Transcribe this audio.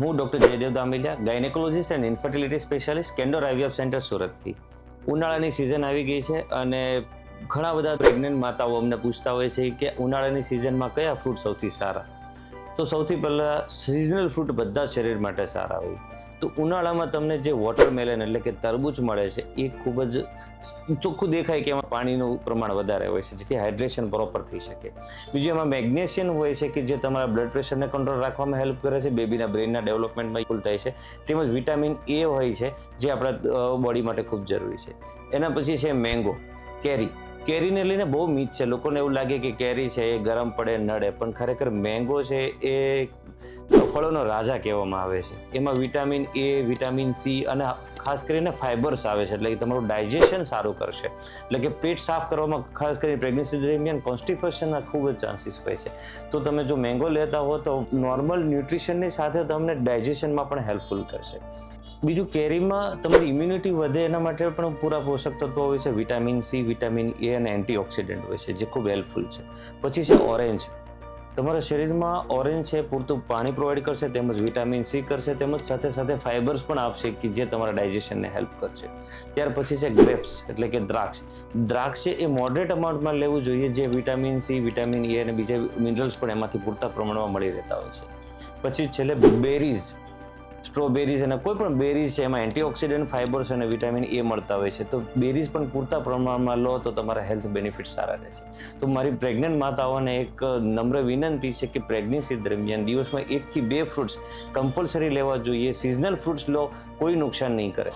હું doctor Jaydev Damiliya gynaecologist and infertility specialist Candor IVF centre સુરતથી. ઉનાળાની season આવી ગઈ છે અને ઘણા બધા પ્રેગ્નન્ટ માતાઓ અમને પૂછતા હોય છે કે ઉનાળાની સિઝનમાં કયા ફ્રૂટ સૌથી સારા? તો સૌથી પહેલાં સિઝનલ ફ્રૂટ બધા શરીર માટે સારા હોય. તો ઉનાળામાં તમને જે વોટરમેલન એટલે કે તરબૂચ મળે છે, એ ખૂબ જ ચોખ્ખું દેખાય કે એમાં પાણીનું પ્રમાણ વધારે હોય છે, જેથી હાઇડ્રેશન પ્રોપર થઈ શકે. બીજું એમાં મેગ્નેશિયમ હોય છે કે જે તમારા બ્લડ પ્રેશરને કંટ્રોલ રાખવામાં હેલ્પ કરે છે બેબીના બ્રેનના ડેવલપમેન્ટમાં ફૂલ થાય છે. તેમજ વિટામિન એ હોય છે, જે આપણા બોડી માટે ખૂબ જરૂરી છે. એના પછી છે મેંગો કેરી. કેરીને લઈને બહુ મીત છે. લોકોને એવું લાગે કે કેરી છે, એ ગરમ પડે, નડે, પણ ખરેખર મેંગો છે, એ ફળોનો રાજા કહેવામાં આવે છે. એમાં વિટામિન એ, વિટામિન સી અને ખાસ કરીને ફાઇબર્સ આવે છે, એટલે કે તમારું ડાયજેશન સારું કરશે. એટલે કે પેટ સાફ કરવામાં, ખાસ કરીને પ્રેગ્નન્સી દરમિયાન કોન્સ્ટિપેશનના ખૂબ જ ચાન્સીસ હોય છે. તો તમે જો મેંગો લેતા હો, તો નોર્મલ ન્યુટ્રિશનની સાથે તમને ડાયજેશનમાં પણ હેલ્પફુલ કરશે. બીજું, કેરીમાં તમારી ઇમ્યુનિટી વધે એના માટે પણ પૂરા પોષક તત્વો હોય છે. વિટામિન સી, વિટામિન એ અને એન્ટીઓક્સિડન્ટ હોય છે, જે ખૂબ હેલ્પફુલ છે. પછી છે ઓરેન્જ. તમારા શરીરમાં ઓરેન્જ છે, પૂરતું પાણી પ્રોવાઈડ કરશે, તેમજ વિટામિન સી કરશે, તેમજ સાથે સાથે ફાઇબર્સ પણ આપશે કે જે તમારા ડાયજેશનને હેલ્પ કરશે. ત્યાર પછી છે ગ્રેપ્સ એટલે કે દ્રાક્ષ. દ્રાક્ષ છે એ મોડરેટ અમાઉન્ટમાં લેવું જોઈએ, જે વિટામિન સી વિટામિન એ અને બીજા મિનરલ્સ પણ એમાંથી પૂરતા પ્રમાણમાં મળી રહેતા હોય છે. પછી છેલ્લે બેરીઝ સ્ટ્રોબેરીઝ અને કોઈ પણ બેરીઝ છે, એમાં એન્ટીઓક્સિડન્ટ ફાઇબર્સ અને વિટામિન એ મળતા હોય છે. તો બેરીઝ પણ પૂરતા પ્રમાણમાં લો તો તમારા હેલ્થ બેનિફિટ સારા રહેશે. તો મારી પ્રેગ્નન્ટ માતાઓને એક નમ્ર વિનંતી છે કે પ્રેગ્નન્સી દરમિયાન દિવસમાં એકથી બે ફ્રૂટ્સ કમ્પલસરી લેવા જોઈએ. સિઝનલ ફ્રૂટ્સ લો, કોઈ નુકસાન નહીં કરે.